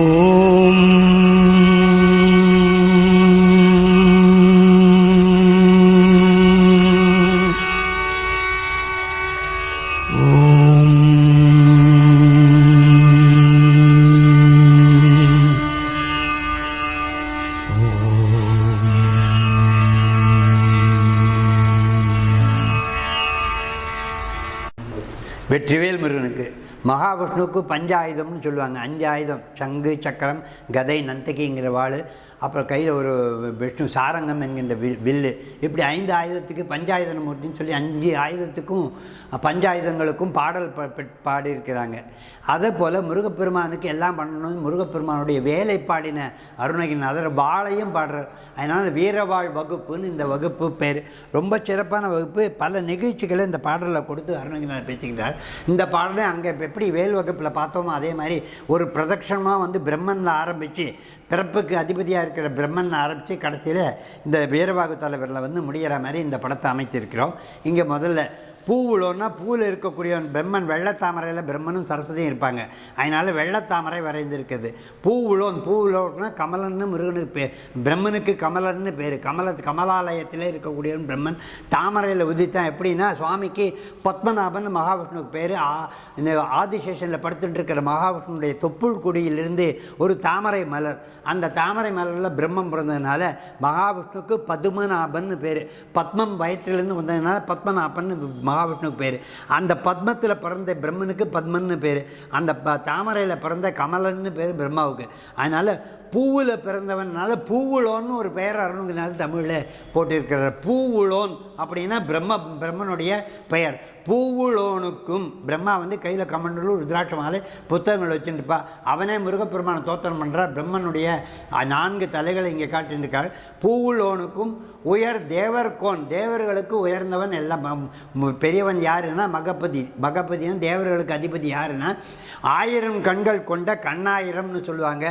Oh. விஷ்ணுக்கு பஞ்சாயுதம்னு சொல்லுவாங்க. அஞ்சு ஆயுதம் சங்கு சக்கரம் கதை நந்தகிங்கிற வாழ் அப்புறம் கையில் ஒரு விஷ்ணு சாரங்கம் என்கின்ற வில் வில்லு. இப்படி ஐந்து ஆயுதத்துக்கு பஞ்சாயுதன மூர்த்தின்னு சொல்லி அஞ்சு ஆயுதத்துக்கும் பஞ்சாயுதங்களுக்கும் பாடல் ப பாடியிருக்கிறாங்க. அதே போல் முருகப்பெருமானுக்கு எல்லாம் பண்ணணும் முருகப்பெருமானுடைய வேலை பாடின அருணகிரிநாதர் வாழையும் பாடுறார். அதனால் வீரவாழ் வகுப்புன்னு இந்த வகுப்பு பேர். ரொம்ப சிறப்பான வகுப்பு. பல நிகழ்ச்சிகளை இந்த பாடலில் கொடுத்து அருணகிரிநாதர் பேசுகிறார் இந்த பாடலை அங்கே எப்படி வேல் வகுப்பில் பார்த்தோமோ அதே மாதிரி ஒரு பிரதட்சணமாக வந்து பிரம்மனில் ஆரம்பித்து பிறப்புக்கு அதிபதியாக இருக்கிற பிரம்மன் ஆரம்பித்து கடைசியில் இந்த வீரவாகு தலைவரில் வந்து முடிகிற மாதிரி இந்த படத்தை அமைச்சிருக்கிறோம். இங்கே முதல்ல பூவுளோன்னா பூவில் இருக்கக்கூடிய பிரம்மன் வெள்ளத்தாமரையில் பிரம்மனும் சரஸ்வதியும் இருப்பாங்க. அதனால் வெள்ளத்தாமரை வரைந்திருக்குது பூவுளோன் பூவுளோன்னா கமலன்னு முருகனுக்கு பேர் பிரம்மனுக்கு கமலன்னு பேர். கமல கமலாலயத்தில் இருக்கக்கூடிய பிரம்மன் தாமரையில் உதித்தான். எப்படின்னா சுவாமிக்கு பத்மநாபன் மகாவிஷ்ணுவுக்கு பேர். ஆ இந்த ஆதிசேஷனில் படுத்துட்டு இருக்கிற மகாவிஷ்ணுடைய தொப்புள் குடியிலிருந்து ஒரு தாமரை மலர். அந்த தாமரை மலரில் பிரம்மம் பிறந்ததுனால மகாவிஷ்ணுவுக்கு பதுமநாபன் பேர். பத்மம் வயிற்றிலிருந்து வந்ததுனால பத்மநாபன் மகாவிஷ்ணுக்கு பேர். அந்த பத்மத்தில் பிறந்த பிரம்மனுக்கு பத்மன்னு பேர். அந்த ப தாமரையில் பிறந்த கமலன்னு பேர் பிரம்மாவுக்கு. அதனால் பூவில் பிறந்தவனால பூவுளோன்னு ஒரு பெயர் அருணுங்கிறனால தமிழில் போட்டிருக்கிறார். பூவுளோன் அப்படின்னா பிரம்ம பிரம்மனுடைய பெயர். பூவுளோனுக்கும் பிரம்மா வந்து கையில் கமண்டலும் ருத்ராட்ச மாலை புத்தகங்கள் வச்சுருப்பா அவனே முருகப்பெருமான தோத்தனம் பண்ணுறார் பிரம்மனுடைய நான்கு தலைகளை இங்கே காட்டியிருக்காள் பூவுளோனுக்கும் உயர் தேவர்கோன் தேவர்களுக்கு உயர்ந்தவன் எல்லாம் பெரியவன் யாருன்னா மகபதி மகபதினா தேவர்களுக்கு அதிபதி யாருன்னா ஆயிரம் கண்கள் கொண்ட கண்ணாயிரம்னு சொல்லுவாங்க.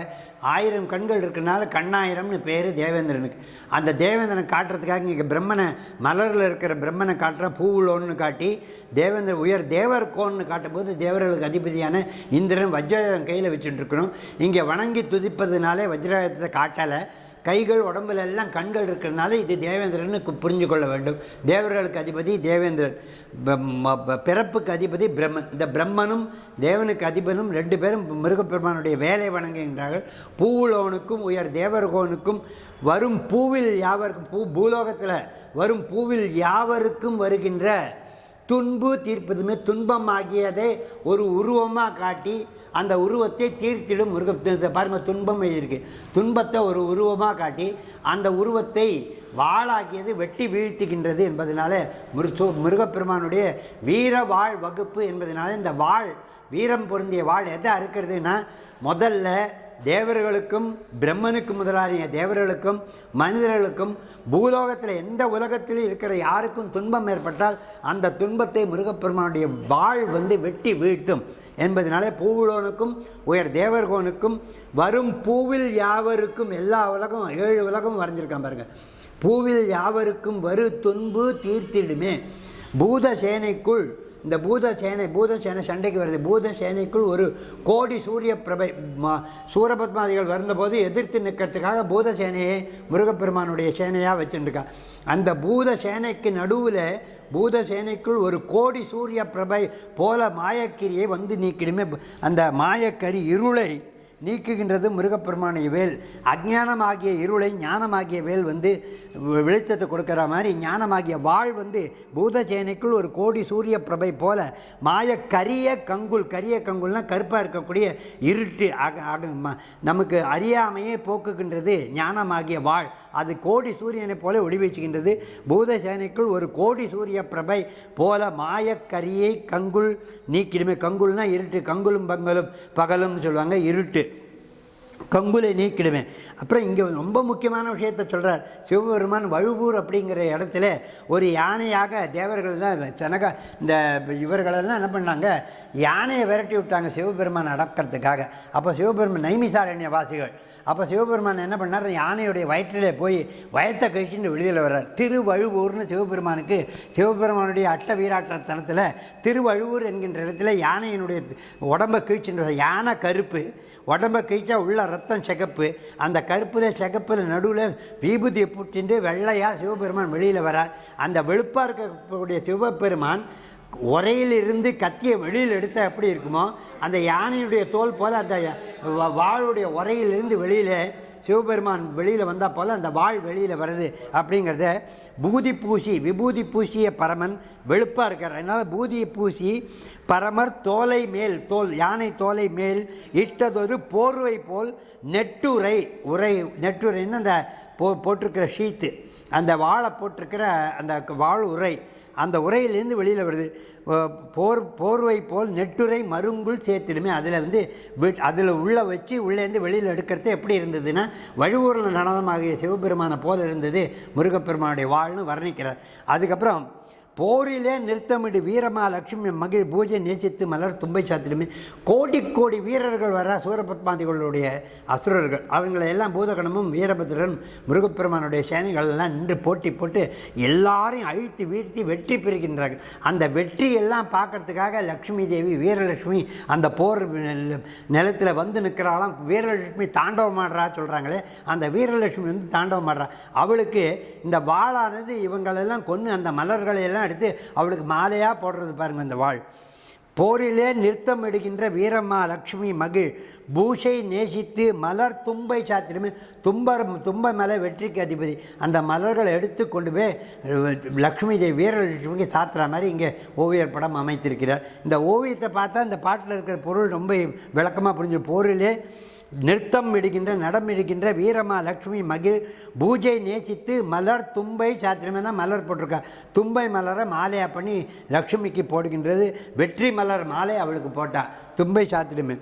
ஆயிரம் கண்கள் இருக்கனால கண்ணாயிரம்னு பேர் தேவேந்திரனுக்கு. அந்த தேவேந்திரனை காட்டுறதுக்காக இங்கே பிரம்மனை மலரில் இருக்கிற பிரம்மனை காட்டுற பூவுளோன்னு காட்டி தேவேந்திர உயர் தேவர் கோன்னு காட்டும்போது தேவர்களுக்கு அதிபதியான இந்திரன் வஜ்ராயுதம் கையில் வச்சுட்டுருக்கணும். இங்கே வணங்கி துதிப்பதுனாலே வஜ்ராயுதத்தை காட்டலை. கைகள் உடம்புல எல்லாம் கண்கள் இருக்கிறதுனால இது தேவேந்திரன்னு புரிஞ்சு கொள்ள வேண்டும். தேவர்களுக்கு அதிபதி தேவேந்திரன். பிறப்புக்கு அதிபதி பிரம்மன். இந்த பிரம்மனும் தேவனுக்கு அதிபனும் ரெண்டு பேரும் முருகப்பெருமானுடைய வேலை வணங்குகின்றார்கள். பூவுலோனுக்கும் உயர் தேவர்கோனுக்கும் வரும் பூவில் யாவருக்கும் பூ பூலோகத்தில் வரும் பூவில் யாவருக்கும் வருகின்ற துன்பு தீர்ப்பதுமே துன்பமாகியதை ஒரு உருவமாக காட்டி அந்த உருவத்தை தீர்த்திடும் முருக பாருங்கள் துன்பம் எழுதியிருக்கு. துன்பத்தை ஒரு உருவமாக காட்டி அந்த உருவத்தை வாழாகியது வெட்டி வீழ்த்துகின்றது என்பதனால முருசு முருகப்பெருமானுடைய வீர வாழ் வகுப்பு என்பதனால இந்த வாழ் வீரம் பொருந்திய வாழ் எதை அறுக்கிறதுனா முதல்ல தேவர்களுக்கும் பிரம்மனுக்கு முதலாளிய தேவர்களுக்கும் மனிதர்களுக்கும் பூலோகத்தில் எந்த உலகத்தில் இருக்கிற யாருக்கும் துன்பம் ஏற்பட்டால் அந்த துன்பத்தை முருகப்பெருமானுடைய வாழ் வந்து வெட்டி வீழ்த்தும். என்பதனாலே பூவுலோனுக்கும் உயர் தேவர்கோனுக்கும் வரும் பூவில் யாவருக்கும் எல்லா உலகம் ஏழு உலகம் வரைஞ்சிருக்கான் பாருங்கள் பூவில் யாவருக்கும் வரு துன்பு தீர்த்திடுமே. பூத சேனைக்குள் இந்த பூத சேனை பூத சேனை சண்டைக்கு வருது. பூத சேனைக்குள் ஒரு கோடி சூரிய பிரபை மா சூரபத்மாதிகள் வருந்தபோது எதிர்த்து நிற்கிறதுக்காக பூத சேனையை முருகப்பெருமானுடைய சேனையாக வச்சுருக்கா அந்த பூத சேனைக்கு நடுவில் பூத சேனைக்குள் ஒரு கோடி சூரிய பிரபை போல மாயக்கிரியை வந்து நீக்கிடுமே. அந்த மாயக்கரி இருளை நீக்குகின்றது முருகப்பெருமானுடைய வேல். அஜானமாகிய இருளை ஞானமாகிய வேல் வந்து வெளிச்சத்தை கொடுக்குற மாதிரி ஞானமாகிய வாழ் வந்து பூதசேனைக்குள் ஒரு கோடி சூரிய பிரபை போல மாய கரிய கங்குல் கரிய கங்குல்னால் கருப்பாக இருக்கக்கூடிய இருட்டு அக அக ம- நமக்கு அறியாமையே போக்குகின்றது ஞானமாகிய வாழ் அது கோடி சூரியனை போல ஒளி வீசுகின்றது. பூதசேனைக்குள் ஒரு கோடி சூரிய பிரபை போல மாயக்கரியை கங்குல் நீக்கிடுமே. கங்குல்னால் இருட்டு. கங்குலும் பங்கலும் பகலும் சொல்லுவாங்க இருட்டு. கங்குலை நீக்கிடுவேன். அப்புறம் இங்கே ரொம்ப முக்கியமான விஷயத்தை சொல்கிறார் சிவபெருமான் வழுவூர் அப்படிங்கிற இடத்துல ஒரு யானையாக தேவர்கள் தான் சனக இந்த இவர்களெல்லாம் என்ன பண்ணாங்க? யானையை விரட்டி விட்டாங்க சிவபெருமான் அடக்கிறதுக்காக. அப்போ சிவபெருமான் நைமிசாரண்ய வாசிகள் அப்போ சிவபெருமான் என்ன பண்ணார்? யானையுடைய வயிற்றிலே போய் வயத்தை கழிச்சுட்டு வெளியில் வர்றார். திருவழுவூர்னு சிவபெருமானுக்கு சிவபெருமானுடைய அட்ட வீராட்டத்தனத்தில் திருவழுவூர் என்கின்ற இடத்துல யானையினுடைய உடம்பை கீழ்ச்சின்ற யானை கருப்பு. உடம்பை கிழிச்சா உள்ள ரத்தம் சிகப்பு. அந்த கருப்பில் சிகப்பில் நடுவில் விபூதியை பூட்டிண்டு வெள்ளையாக சிவபெருமான் வெளியில் வரார். அந்த வெளுப்பாக இருக்கக்கூடிய சிவபெருமான் உரையிலிருந்து கத்தியை வெளியில் எடுத்தால் எப்படி இருக்குமோ அந்த யானையுடைய தோல் போல் அந்த வாளுடைய உரையிலிருந்து வெளியில் சிவபெருமான் வெளியில் வந்தால் போல் அந்த வாழ் வெளியில் வருது அப்படிங்கிறத பூதி பூசி விபூதி பூசிய பரமன் வெளுப்பாக இருக்கார். அதனால் பூதியை பூசி பரமர் தோலை மேல் தோல் யானை தோலை மேல் இட்டதொரு போர்வை போல் நெட்டுரை உரை நெட்டுரைன்னு அந்த போ போட்டிருக்கிற ஷீத்து அந்த வாழை போட்டிருக்கிற அந்த வாழ் உரை. அந்த உரையிலேருந்து வெளியில் வருது. போர் போர்வை போல் நெட்டுரை மருங்குள் சேர்த்திடுமே. அதில் வந்து அதில் உள்ளே வச்சு உள்ளேருந்து வெளியில் எடுக்கிறது எப்படி இருந்ததுன்னா வழுவூரில் நடனமாகிய சிவபெருமானை போல் இருந்தது முருகப்பெருமானுடைய வாழ்னு வர்ணிக்கிறார். அதுக்கப்புறம் போரிலே நிறுத்தமிடு வீரமா லட்சுமி மகிழ் பூஜை நேசித்து மலர் தும்பை சாத்திரமே. கோடி கோடி வீரர்கள் வர சூரபத்மாதிகளுடைய அசுரர்கள். அவங்களை எல்லாம் பூதகணமும் வீரபத்ரன் முருகப்பெருமானுடைய சேனைகள் எல்லாம் நின்று போட்டி போட்டு எல்லாரையும் அழித்து வீழ்த்தி வெற்றி பெறுகின்றார்கள். அந்த வெற்றி எல்லாம் பார்க்கறதுக்காக லக்ஷ்மி தேவி வீரலட்சுமி அந்த போர் நிலத்தில் வந்து நிற்கிறாலாம் வீரலட்சுமி தாண்டவம் ஆடுறா சொல்கிறாங்களே அந்த வீரலட்சுமி வந்து தாண்டவம் ஆடுறா. அவளுக்கு இந்த வாளானது இவங்களெல்லாம் கொன்று அந்த மலர்களையெல்லாம் எடுத்து அவளுக்கு மாலையாக போடுறது பாருங்க அந்த வாழ். போரிலே நிறுத்தம் எடுக்கின்ற வீரம்மா லக்ஷ்மி மகிழ் பூஷை நேசித்து மலர் தும்பை சாத்திரமே தும்பர் தும்பை மலை வெற்றிக்கு அதிபதி. அந்த மலர்களை எடுத்து கொண்டு போய் லக்ஷ்மி தேவி வீரலட்சுமிக்கு சாத்துற மாதிரி இங்கே ஓவியர் படம் அமைத்திருக்கிறார். இந்த ஓவியத்தை பார்த்தா இந்த பாட்டில் இருக்கிற பொருள் ரொம்ப விளக்கமாக புரிஞ்சு போரிலே நிறுத்தம் இடுகின்ற நடம் இடுகின்ற வீரமா லக்ஷ்மி மகிழ் பூஜை நேசித்து மலர் தும்பை சாத்திரமே மலர் போட்டிருக்கா. தும்பை மலரை மாலையாக பண்ணி லக்ஷ்மிக்கு போடுகின்றது. வெற்றி மலர் மாலை அவளுக்கு போட்டாள் தும்பை சாத்திரமே.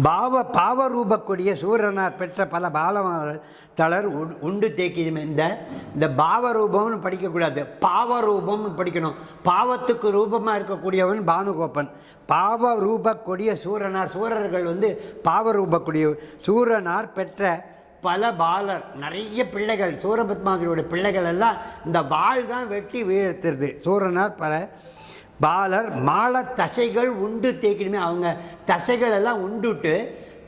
பாவ பாவரூபக்கூடிய சூரனார் பெற்ற பல பால தளர் உண்- உண்டு தேக்கியுமே இந்த இந்த பாவரூபம்னு படிக்கக்கூடாது. பாவரூபம்னு படிக்கணும். பாவத்துக்கு ரூபமாக இருக்கக்கூடியவன் பானுகோப்பன் பாவ கொடிய சூரனார் சூரர்கள் வந்து பாவரூபக்கூடிய சூரனார் பெற்ற பல பாலர். நிறைய பிள்ளைகள் சூரபத்மாதிரியோட பிள்ளைகள் எல்லாம் இந்த வாழ் தான் வெட்டி வீழ்த்துறது. சூரனார் பல பாலர் மாலை தசைகள் உண்டு தேய்க்கணுமே. அவங்க தசைகள் எல்லாம் உண்டுட்டு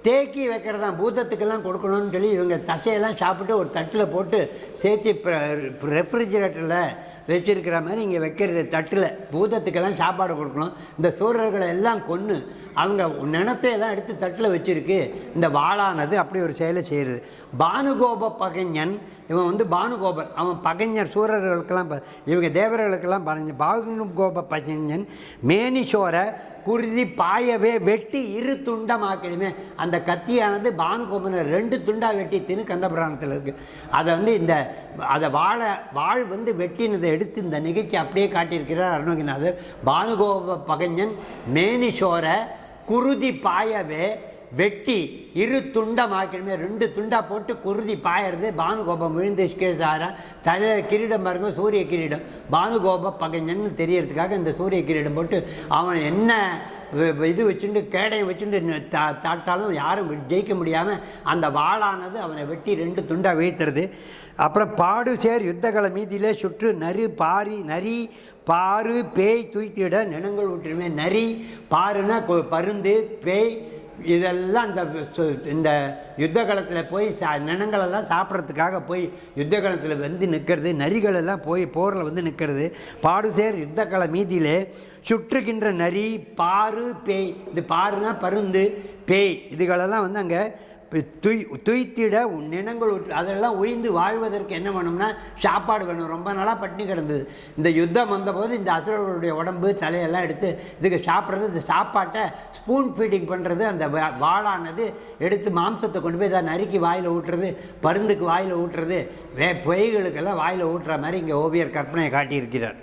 தேக்கி வைக்கிறதா பூதத்துக்கெல்லாம் கொடுக்கணும்னு சொல்லி இவங்க தசையெல்லாம் சாப்பிட்டு ஒரு தட்டில் போட்டு சேர்த்து ரெஃப்ரிஜிரேட்டரில் வச்சிருக்கிற மாதிரி இங்கே வைக்கிறது தட்டில். பூதத்துக்கெல்லாம் சாப்பாடு கொடுக்கணும். இந்த சூரர்களை எல்லாம் கொன்று அவங்க நினத்தையெல்லாம் எடுத்து தட்டில் வச்சுருக்கு. இந்த வாளானது அப்படி ஒரு செயலை செய்கிறது பானுகோப பகைஞன் இவன் வந்து பானுகோபன் அவன் பகைஞர் சூரர்களுக்கெல்லாம் ப- இவங்க தேவர்களுக்கெல்லாம் பகைஞன் பானுகோப பகைஞன் மேனிசோர குருதி பாயவே வெட்டி இரு துண்டமாக்கிடுமே. அந்த கத்தியானது பானுகோபனை ரெண்டு துண்டாக வெட்டி தின்னு கந்தபுராணத்தில் இருக்குது அதை வந்து இந்த அதை வாழை வாழ் வந்து வெட்டினதை எடுத்து இந்த நிகழ்ச்சி அப்படியே காட்டியிருக்கிறார் அருணகிநாதர் பானுகோப பகைஞன் மேனிசோர குருதி பாயவே வெட்டி இரு துண்டமாக்கிடுமே ரெண்டு துண்டாக போட்டு குருதி பாயறது. பானுகோபம் விழுந்து கீழ்சாரா தலையில் கிரீடம் பாருங்க சூரிய கிரீடம். பானுகோப பகைஞன்னு தெரியறதுக்காக இந்த சூரிய கிரீடம் போட்டு அவன் என்ன இது வச்சுட்டு கேடையை வச்சுட்டு தா தாட்டாலும் யாரும் ஜெயிக்க முடியாமல் அந்த வாளானது அவனை வெட்டி ரெண்டு துண்டாக வீழ்த்துறது. அப்புறம் பாடு சேர் யுத்தகல மீதியிலே சுற்று நறு பாரி நரி பாரு பேய் தூய்த்திட நினங்கள் விட்டுருமே நரி பாருன்னா பருந்து பேய் இதெல்லாம் இந்த இந்த யுத்த காலத்தில் போய் சா நினங்களெல்லாம் சாப்பிட்றதுக்காக போய் யுத்த காலத்தில் வந்து நிற்கிறது நரிகளெல்லாம் போய் போரில் வந்து நிற்கிறது பாடுசேர் யுத்த கால மீதியிலே சுற்றுகின்ற நரி பாரு பேய் இது பாருனா பருந்து பேய் இதுகளெல்லாம் வந்து அங்கே துய் துய்த்திட உன் நினங்கள் அதெல்லாம் உயிந்து வாழ்வதற்கு என்ன வேணும்னா சாப்பாடு வேணும். ரொம்ப நாளாக பட்டினி கிடந்தது. இந்த யுத்தம் வந்தபோது இந்த அசுரர்களுடைய உடம்பு தலையெல்லாம் எடுத்து இதுக்கு சாப்பிட்றது இந்த சாப்பாட்டை ஸ்பூன் ஃபீடிங் பண்ணுறது அந்த வா- எடுத்து மாம்சத்தை கொண்டு போய் இதை நறுக்கி வாயில் ஊட்டுறது பருந்துக்கு வாயில் ஊட்டுறது வே பொய்களுக்கெல்லாம் வாயில் ஊட்டுற மாதிரி இங்கே ஓவியர் கற்பனையை காட்டியிருக்கிறார்.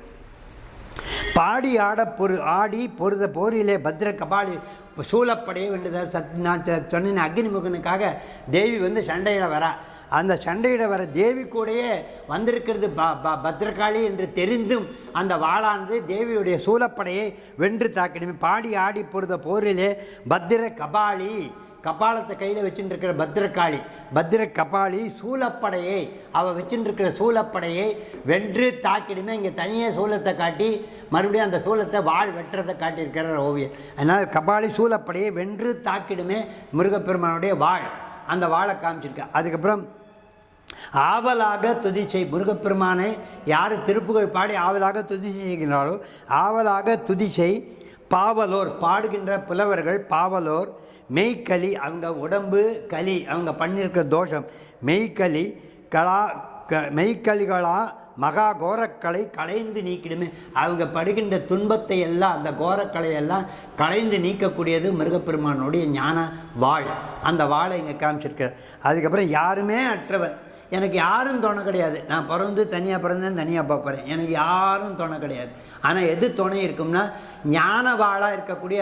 பாடி ஆட பொரு ஆடி பொருத போரிலே பத்ர கபாலி சூழப்படைய வேண்டியதாக சத் நான் சொன்னேன் அக்னிமுகனுக்காக தேவி வந்து சண்டையிட வரா. அந்த சண்டையிட வர தேவி கூடயே வந்திருக்கிறது ப ப பத்ரகாளி என்று தெரிந்தும் அந்த வாளானது தேவியுடைய சூலப்படையை வென்று தாக்கிடுமே. பாடி ஆடி பொறுத்த போரிலே பத்திர கபாலி கபாலத்தை கையில் வச்சுட்டு இருக்கிற பத்திரகாளி பத்திர கபாலி சூலப்படையை அவள் வச்சுட்டு இருக்கிற சூலப்படையை வென்று தாக்கிடுமே இங்கே தனியே சூலத்தை காட்டி மறுபடியும் அந்த சூலத்தை வாள் வெட்டுறதை காட்டியிருக்கிறார் ஓவியர். அதனால் கபாலி சூலப்படையை வென்று தாக்கிடுமே முருகப்பெருமானுடைய வாள். அந்த வாழை காமிச்சிருக்கா. அதுக்கப்புறம் ஆவலாக துதி செய் முருகப்பெருமானை யார் திருப்புகள் பாடி ஆவலாக துதி செய்கின்றாலோ ஆவலாக துதி செய் பாவலோர் பாடுகின்ற புலவர்கள் பாவலோர் மெய்கலி அவங்க உடம்பு களி அவங்க பண்ணியிருக்க தோஷம். மெய்கலி கலா க மெய்கலிகளாக மகா கோரக்களை களைந்து நீக்கிடுமே. அவங்க படுகின்ற துன்பத்தை எல்லாம் அந்த கோரக்களை எல்லாம் களைந்து நீக்கக்கூடியது மிருகப்பெருமானுடைய ஞான வாழ். அந்த வாழை இங்கே காமிச்சிருக்கிறார் அதுக்கப்புறம் யாருமே அற்றவன் எனக்கு யாரும் துணை கிடையாது. நான் பிறந்து தனியாக பிறந்தேன் தனியாக பார்ப்பறேன் எனக்கு யாரும் துணை கிடையாது. ஆனால் எது துணை இருக்கும்னா ஞானவாளாக இருக்கக்கூடிய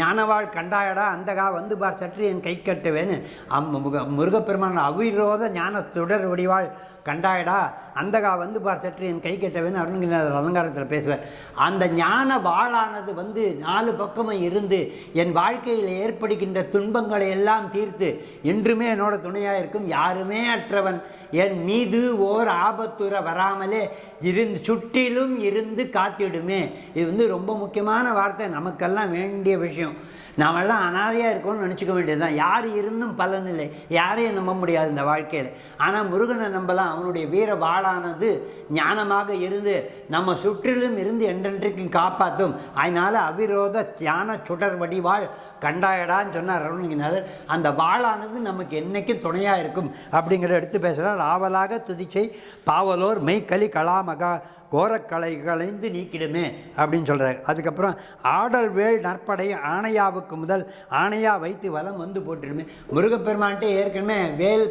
ஞானவாள் கண்டாயடா அந்தகா வந்து பார் சற்று என் கை கட்டுவேன்னு. அம் முக முருகப்பெருமான் அவிரோத ஞான தொடர் வடிவாள் கண்டாயடா அந்தகா வந்து பார் சற்று என் கை கட்டவேன்னு அருணகிரிநாதர் அலங்காரத்தில் பேசுவார். அந்த ஞான வாழானது வந்து நாலு பக்கமும் இருந்து என் வாழ்க்கையில் ஏற்படுகின்ற துன்பங்களை எல்லாம் தீர்த்து என்றுமே என்னோட துணையாக இருக்கும் யாருமே அற்றவன். என் மீது ஓர் ஆபத்துற வராமலே இருந்து சுற்றிலும் இருந்து காத்திடுமே. இது வந்து ரொம்ப முக்கியமான வார்த்தை நமக்கெல்லாம் வேண்டிய விஷயம். நாமெல்லாம் அனாதையாக இருக்கோம்னு நினச்சிக்க வேண்டியது தான் யார் இருந்தும் பலன் இல்லை யாரையும் நம்ப முடியாது இந்த வாழ்க்கையில். ஆனால் முருகனை நம்பலாம். அவனுடைய வீர வாழானது ஞானமாக இருந்து நம்ம சுற்றிலும் இருந்து என்றென்றைக்கும் காப்பாற்றும் அதனால் அவிரோத தியான சுடர் வடிவாள் கண்டாயடான்னு சொன்னார் அருணகிரிநாதர் அந்த வாழானது நமக்கு என்றைக்கும் துணையாக இருக்கும் அப்படிங்கிற எடுத்து பேசுகிறார் ஆவலாக துதிச்சை பாவலோர் மெய்க்கலி கலாமகா கோரக்கலை களைந்து நீக்கிடுமே அப்படின்னு சொல்கிறார் அதுக்கப்புறம் ஆடல் வேல் நற்படை ஆணையாவுக்கு முதல் ஆணையா வைத்து வலம் வந்து போட்டுடுமே முருகப்பெருமான்ட்டே ஏற்கனவே வேல்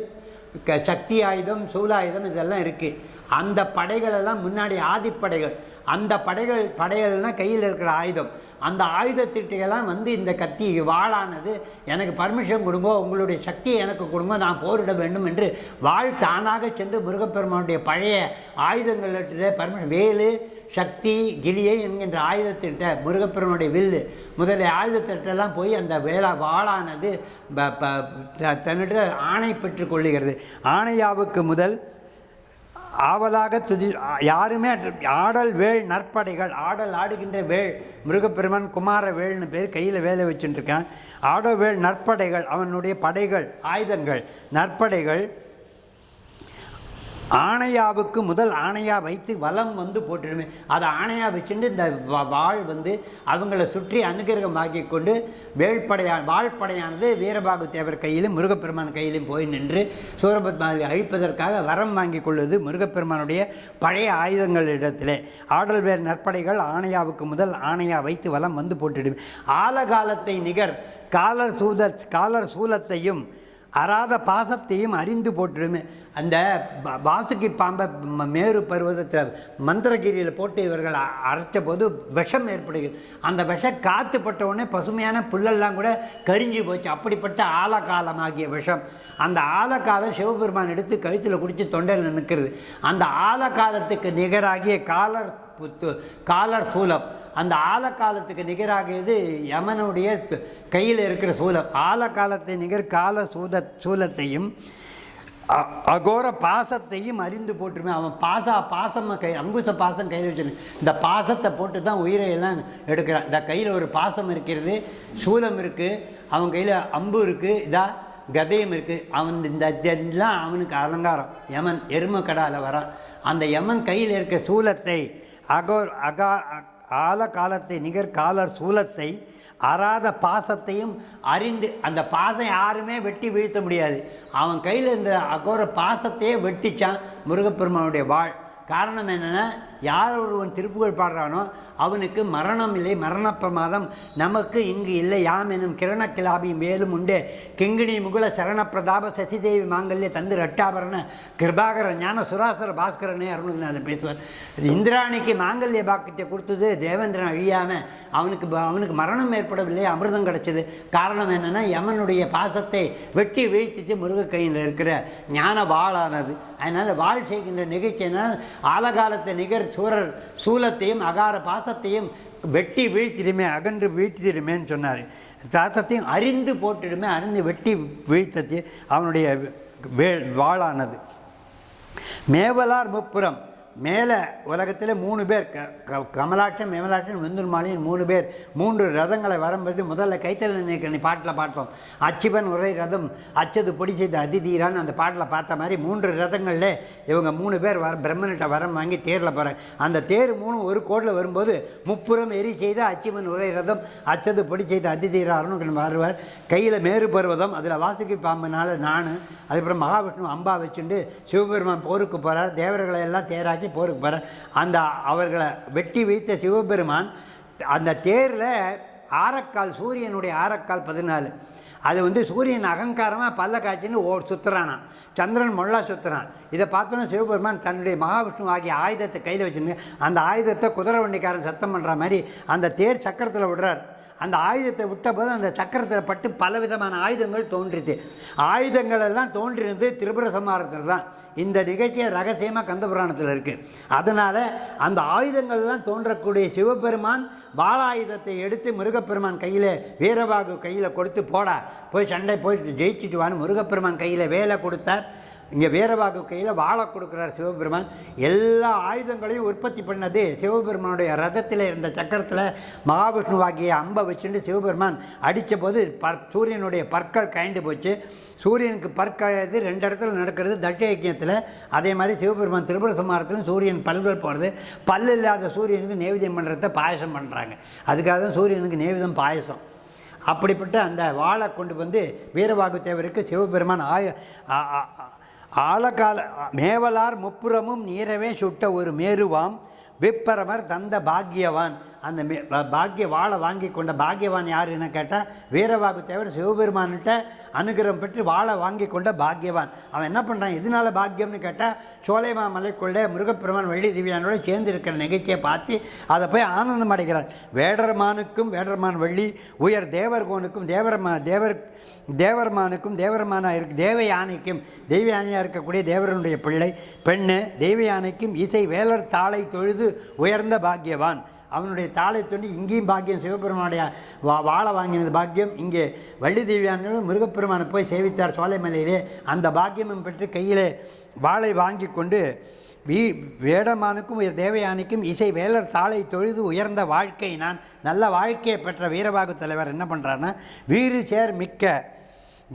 க சக்தி ஆயுதம் சூலாயுதம் இதெல்லாம் இருக்குது அந்த படைகளெல்லாம் முன்னாடி ஆதிப்படைகள். அந்த படைகள் படைகள்னால் கையில் இருக்கிற ஆயுதம். அந்த ஆயுதத்திட்டையெல்லாம் வந்து இந்த கத்தி வாளானது எனக்கு பர்மிஷன் கொடுங்க உங்களுடைய சக்தியை எனக்கு கொடுங்க நான் போரிட வேண்டும் என்று வாழ் தானாக சென்று முருகப்பெருமானுடைய பழைய ஆயுதங்கள் பர்மிஷன் வேலு சக்தி கிளியை என்கின்ற ஆயுதத்திட்ட முருகப்பெருமனுடைய வில்லு முதலிய ஆயுதத்திட்டெல்லாம் போய் அந்த வேளா வாளானது ப- ப- த- தன்னிட ஆணை பெற்றுக்கொள்ளுகிறது ஆணையாவுக்கு முதல் ஆவலாக துதி யாருமே ஆடல் வேள் நற்படைகள் ஆடல் ஆடுகின்ற வேள் முருகப்பெருமான் குமார வேள்னு பேர் கையில் வேலை வச்சுட்டுருக்கேன் ஆடல் வேள் நற்படைகள் அவனுடைய படைகள் ஆயுதங்கள் நற்படைகள் ஆணையாவுக்கு முதல் ஆணையா வைத்து வலம் வந்து போட்டுடுமே. அதை ஆணையா வச்சுட்டு இந்த வாழ் வாள் வந்து அவங்கள சுற்றி அனுகிரகமாக்கி கொண்டு வேள்படையா வாழ்படையானது வீரபாகு தேவர் கையிலும் முருகப்பெருமான் கையிலும் போய் நின்று சூரபத்மாவை அழிப்பதற்காக வரம் வாங்கி கொள்வது முருகப்பெருமானுடைய பழைய ஆயுதங்களிடத்திலே. ஆடல் வேர் நற்படைகள் ஆணையாவுக்கு முதல் ஆணையா வைத்து வலம் வந்து போட்டுடுமே. ஆலகாலத்தை நிகர் காலர் சூத காலர் சூலத்தையும் அறாத பாசத்தையும் அறிந்து போட்டுடுமே அந்த வாசுகி பாம்பை மேரு பருவதத்தில் மந்திரகிரியில் போட்டு இவர்கள் அரைச்ச போது விஷம் ஏற்படுகிறது. அந்த விஷ காத்துப்பட்ட உடனே பசுமையான புல்லெல்லாம் கூட கரிஞ்சு போச்சு. அப்படிப்பட்ட ஆலகாலமாகிய விஷம். அந்த ஆலகாலம் சிவபெருமான் எடுத்து கழுத்தில் குடித்து தொண்டையில் நிற்கிறது. அந்த ஆலகாலத்துக்கு நிகராகிய காலர் புத்து காலர் சூலம். அந்த ஆழக்காலத்துக்கு நிகராக இது யமனுடைய கையில் இருக்கிற சூலம். ஆழக்காலத்தை நிகர் கால சூத சூலத்தையும் அ- அகோர பாசத்தையும் அறிந்து போட்டுருமே அவன் பாசா பாசம் கை அங்குச பாசம் கையில் வச்சிருக்கேன் இந்த பாசத்தை போட்டு தான் உயிரை எல்லாம் எடுக்கிறான். இந்த கையில் ஒரு பாசம் இருக்கிறது சூலம் இருக்குது அவன் கையில் அம்பு இருக்குது இதா கதையும் இருக்குது அவன் இந்த இதெல்லாம் அவனுக்கு அலங்காரம். யமன் எரும கடால வரான். அந்த யமன் கையில் இருக்க சூலத்தை அகோர் அகா ஆல காலத்தை நிகர் காலர் சூலத்தை அறாத பாசத்தையும் அறிந்து அந்த பாசம் யாருமே வெட்டி வீழ்த்த முடியாது. அவன் கையில் இருந்த அகோர பாசத்தையே வெட்டிச்சான் முருகப்பெருமானுடைய வாழ். காரணம் என்னென்னா யார் ஒருவன் திருப்புகழ் பாடுறானோ அவனுக்கு மரணம் இல்லை மரணப்பிரமாதம். நமக்கு இங்கு இல்லை. யாம் எனும் கிரண கிலாபி மேலும் உண்டு. கிங்கிணி முகுல சரண பிரதாப சசிதேவி மாங்கல்ய தந்து ரட்டாபரண கிருபாகர ஞான சுராசர பாஸ்கரனே அருணகிரிநாதர் பேசுவார். இந்திராணிக்கு மாங்கல்ய பாக்கியத்தை கொடுத்தது தேவேந்திரன் அழியாமல் அவனுக்கு அவனுக்கு மரணம் ஏற்படவில்லை அமிர்தம் கிடைச்சது. காரணம் என்னென்னா யமனுடைய பாசத்தை வெட்டி வீழ்த்திட்டு முருகக்கையில் இருக்கிற ஞான வாளானது அதனால் வாழ் செய்கின்ற நிகழ்ச்சியினால் ஆலகாலத்தை நிகர் சூரர் சூலத்தையும் அகார பாசத்தையும் வெட்டி வீழ்த்திடுமே அகன்று வீழ்த்திடுமேன்னு சொன்னார். சாத்தத்தையும் அறிந்து போட்டிடுமே அறிந்து வெட்டி வீழ்த்தத்தி அவனுடைய வே வாளானது. மேவலார் முப்புறம் மேலே உலகத்தில் மூணு பேர் க க- கமலாட்சன் மேமலாட்சன் வெந்தூர் மூணு பேர். மூன்று ரதங்களை வரும்போது முதல்ல கைத்தல் நினைக்கிறேன் பாட்டில் பார்த்தோம் அச்சிவன் உரை ரதம் அச்சது பொடி செய்த அதிதீரான்னு அந்த பாட்டில் பார்த்த மாதிரி மூன்று ரதங்களில் இவங்க மூணு பேர் வர பிரம்மனிட்ட வரம் வாங்கி தேரில் போகிறாங்க அந்த தேர் மூணு ஒரு கோடில் வரும்போது முப்புறம் எரி செய்த அச்சிவன் உரை ரதம் அச்சது பொடி செய்த அதிதீராருன்னு வருவார். கையில் மேறு பருவதம் அதில் வாசுகி பாம்புனால நான் அதுக்கப்புறம் மகாவிஷ்ணு அம்பா வச்சுட்டு சிவபெருமான் போருக்கு போகிறார் தேவர்களை எல்லாம் தேராக்கி போருக்கு போகிறார் அந்த அவர்களை வெட்டி வைத்த சிவபெருமான் அந்த தேரில் ஆரக்கால் சூரியனுடைய ஆரக்கால் பதினாலு. அது வந்து சூரியன் அகங்காரமாக பல்ல காய்ச்சின்னு ஓ சுற்றுறானான் சந்திரன் மொள்ளா சுற்றுறான் இதை பார்த்தோன்னா சிவபெருமான் தன்னுடைய மகாவிஷ்ணு ஆகிய ஆயுதத்தை கையில் வச்சுன்னு அந்த ஆயுதத்தை குதிரை வண்டிக்காரன் சத்தம் பண்ணுற மாதிரி அந்த தேர் சக்கரத்தில் விடுறார். அந்த ஆயுதத்தை விட்டபோது அந்த சக்கரத்தில் பட்டு பலவிதமான ஆயுதங்கள் தோன்றிது ஆயுதங்கள் எல்லாம் தோன்றினது திரிபுர சம்ஹாரத்தில் தான். இந்த நிகழ்ச்சியை ரகசியமாக கந்தபுராணத்தில் இருக்குது அதனால் அந்த ஆயுதங்கள்லாம் தோன்றக்கூடிய சிவபெருமான் வாளாயுதத்தை எடுத்து முருகப்பெருமான் கையில் வீரபாகு கையில் கொடுத்து போடா. போய் சண்டை போய் ஜெயிச்சுட்டு வான்னு முருகப்பெருமான் கையில் வேலை கொடுத்தார். இங்கே வீரபாகு கையில் வாழை கொடுக்குறார் சிவபெருமான். எல்லா ஆயுதங்களையும் உற்பத்தி பண்ணது சிவபெருமானுடைய ரதத்தில் இருந்த சக்கரத்தில் மகாவிஷ்ணுவாகிய அம்பை வச்சுட்டு சிவபெருமான் அடித்த போது பற் சூரியனுடைய பற்கள் கயண்டு போச்சு. சூரியனுக்கு பற்கழது ரெண்டு இடத்துல நடக்கிறது தட்ச அதே மாதிரி சிவபெருமான் திருபுர சுமாரத்திலும் சூரியன் பல்கள் போகிறது பல் இல்லாத சூரியனுக்கு நேவிதம் பண்ணுறத பாயசம் பண்ணுறாங்க அதுக்காக தான் சூரியனுக்கு நேவிதம் பாயசம். அப்படிப்பட்ட அந்த வாழை கொண்டு வந்து வீரபாகு தேவருக்கு சிவபெருமான் ஆய ஆழகால மேவலார் முப்புறமும் நீரவே சுட்ட ஒரு மேருவாம் விப்பரமர் தந்த பாக்கியவான். அந்த மே பாக்கிய வாழை வாங்கி கொண்ட பாக்கியவான் யார் என கேட்டால் வீரவாகு தேவர் சிவபெருமான்கிட்ட அனுகிரகம் பெற்று வாழை வாங்கி கொண்ட பாக்கியவான் அவன் என்ன பண்ணுறான் எதனால பாக்கியம்னு கேட்டால் சோலைமா மலைக்குள்ளே முருகப்பெருமான் வெள்ளி திவ்யானோட சேர்ந்து இருக்கிற நிகழ்ச்சியை பார்த்து அதை போய் ஆனந்தம் அடைகிறான் வேடர்மானுக்கும் வேடர்மான் வெள்ளி உயர் தேவர்கோனுக்கும் தேவரமா தேவர் தேவர்மானுக்கும் தேவரமானாக இருக்கு தேவ யானைக்கும் தெய்வ யானையாக இருக்கக்கூடிய தேவரனுடைய பிள்ளை பெண்ணு தெய்வ யானைக்கும் இசை வேலர் தாளை தொழுது உயர்ந்த பாக்கியவான் அவனுடைய தாளை தொண்டி இங்கேயும் பாக்கியம் சிவபெருமானுடைய வா வாழை வாங்கினது பாக்கியம். இங்கே வள்ளி தேவியானவர்கள் முருகப்பெருமானை போய் சேவித்தார் சோலைமலையிலே அந்த பாக்கியமும் பெற்று கையிலே வாளை வாங்கி கொண்டு வீ வேடமானுக்கும் உயர் தேவயானிக்கும் இசை வேலர் தாளை தொழுது உயர்ந்த வாழ்க்கை. நான் நல்ல வாழ்க்கையை பெற்ற வீரபாகு தலைவர் என்ன பண்ணுறாருன்னா வீறு சேர் மிக்க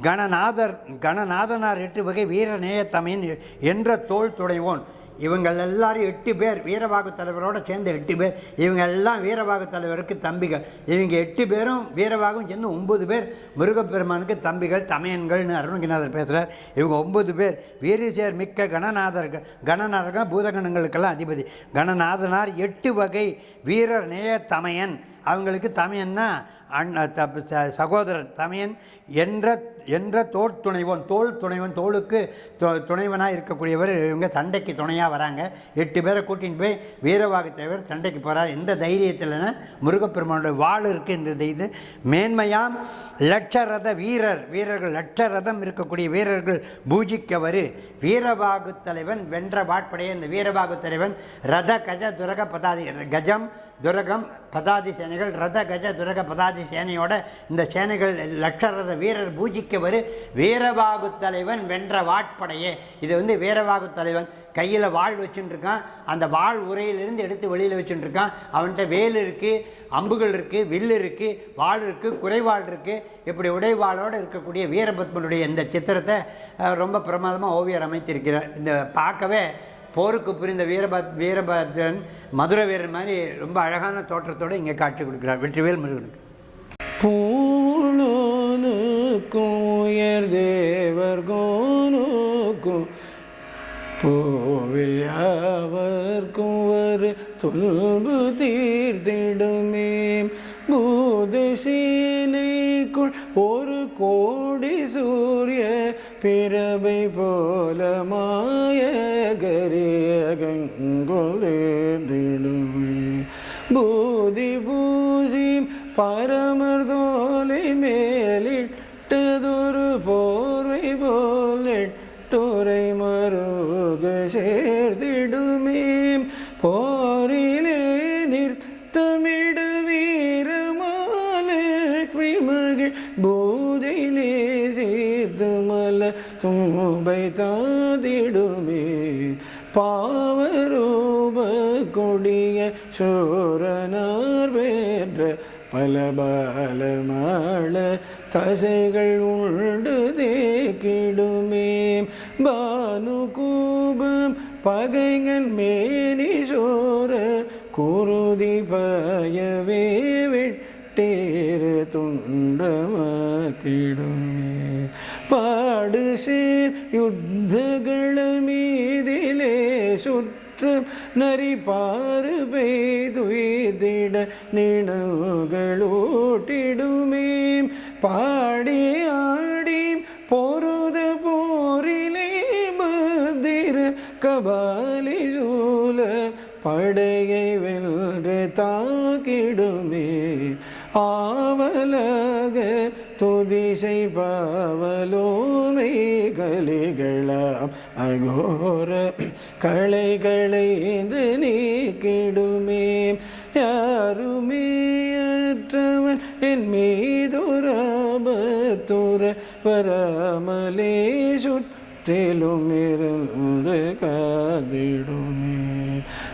கணநாதர் கணநாதனார் எட்டு வகை வீரநேயத்தமையன் என்ற தோல் துடைவோன். இவங்கள் எல்லாரும் எட்டு பேர் வீரபாகு தலைவரோடு சேர்ந்த எட்டு பேர். இவங்க எல்லாம் வீரபாகு தலைவருக்கு தம்பிகள். இவங்க எட்டு பேரும் வீரபாகும் சேர்ந்து ஒம்பது பேர். முருகப்பெருமானுக்கு தம்பிகள் தமையன்கள்னு அருணகிநாதர் பேசுகிறார் இவங்க ஒம்பது பேர். வீரசேர் மிக்க கணநாதர்கள் கணநாதர்கள் பூதகணங்களுக்கெல்லாம் அதிபதி. கணநாதனார் எட்டு வகை வீரர் நேய தமையன். அவங்களுக்கு தமையன்னா அண்ண த ச- சகோதரன் தமையன் என்ற என்ற தோல் துணைவன் தோல் துணைவன் தோளுக்கு துணைவனாக இருக்கக்கூடியவர் இவங்க சண்டைக்கு துணையாக வராங்க. எட்டு பேரை கூட்டின்னு போய் வீரவாகு தேவர் சண்டைக்கு போகிறார் எந்த தைரியத்தில்னா முருகப்பெருமானோட வாள் இருக்குன்றது இது மேன்மையாம் லட்சரத வீரர். வீரர்கள் லட்சரதம் இருக்கக்கூடிய வீரர்கள் பூஜிக்கவர். வீரபாகு தலைவன் வென்ற வாட்படைய. இந்த வீரபாகு தலைவன் ரத கஜ துரக பதாதி கஜம் துரகம் பதாதி சேனைகள் ரத கஜ துரக பதாதி சேனையோட இந்த சேனைகள் லட்சரத வீரர் பூஜிக்க வரு வீரபாகு தலைவன் வென்ற வாட்படையே. இது வந்து வீரவாகு தலைவன் கையில் வாழ் வச்சுட்டுருக்கான் அந்த வாழ் உரையிலிருந்து எடுத்து வெளியில் வச்சுட்டுருக்கான் அவன்கிட்ட வேல் இருக்குது அம்புகள் இருக்குது வில் இருக்குது வாள் இருக்குது குறைவாள் இருக்குது இப்படி உடைவாளோடு இருக்கக்கூடிய வீரபத்மனுடைய இந்த சித்திரத்தை ரொம்ப பிரமாதமாக ஓவியர் அமைத்திருக்கிறார். இந்த பார்க்கவே போருக்கு புரிந்த வீரபத் வீரபத்ரன் மதுரை வீரன் மாதிரி ரொம்ப அழகான தோற்றத்தோடு இங்கே காட்சி கொடுக்கிறார் வெற்றிவேல் முருகனுக்கு. பூணுக்கும் உயர் தேவர் கோனுக்கும் பூவில் யாவர்க்கும் ஒரு துல்பு தீர்த்திடுமே. பூதசீனைக்குள் ஒரு கோடி சூரிய பிறவை போல மாய பூதி பூசி பரமர்தோலை மேலிட்டதொரு போர்வை போலிட்டுரை மருக சேர்த்திடுமே போரிலே நிறுத்தமிடு வீரமாலக்ஷ்மி மகிழ் பூஜையிலே சேர்த்து மல தும்பை தாதிடுமே பாவரூப கொடிய சோ பல பல பாலமாள தசைகள் உண்டு தேக்கிடுமே. பானு கூபம் பகைஞன் மேனி சோர குருதி பயவே விட்டேறு துண்டமாக்கிடுமே. பாடு சேர் யுத்தகள மீதிலே சுற்று நரி பாறு பெய்துய்திட நினவுகளூட்டிடுமே பாடி ஆடி பொருது போரிலே மந்திர கபாலி சூல படையை வென்று தாக்கிடுமே. ஆவலக துதிசை பாவலோமை கலிகளாம் அகோர களைகளைந்து நீக்கிடுமே. யாருமே அற்றவன் என் மீதுராபத்துற வராமலே சுற்றிலும் இருந்து காதிடுமே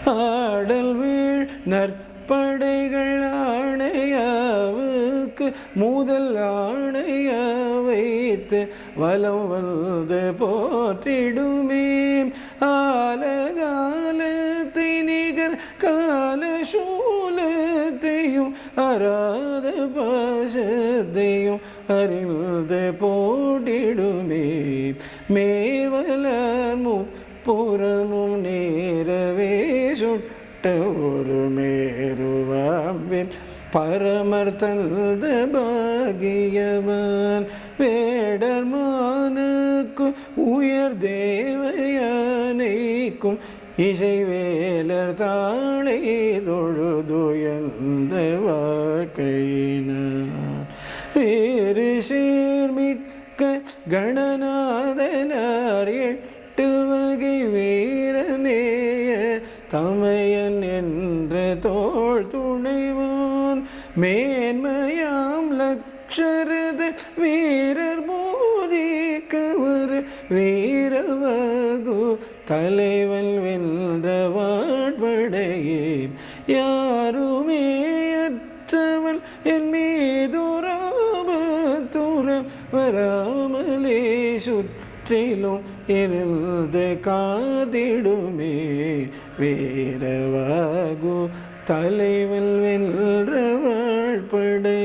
ஆடல் வீழ் நற் மூதல் ஆணைய வைத்து வலம் வந்து போற்றிடுமே. ஆலகாலத்தை நிகர் கால சூலத்தையும் அராத பாசத்தையும் அறிந்து போட்டிடுமே. மேவலர் முப்புறமும் நேரவே சுட்ட ஒரு மேருவாம்பின் பரமர் தந்த பாகியவன் வேடர்மானுக்கும் உயர் தேவயானைக்கும் இசைவேலர் தாளை தொழுதுயர்ந்த வாழ்க்கையினார் வேறு சேர்மிக்க கணநாதனார் மேன்மையாம் லக்ஷரத வீரர் மோதிக்கவர் வீரவகு. தலைவன் வென்ற வாழ்வடையே யாருமே அற்றவன் என் மீதுராபத்துரம் வராமலே சுற்றிலும் இருந்து காதிடுமே வீரவாகு தலைவன் வென்ற படை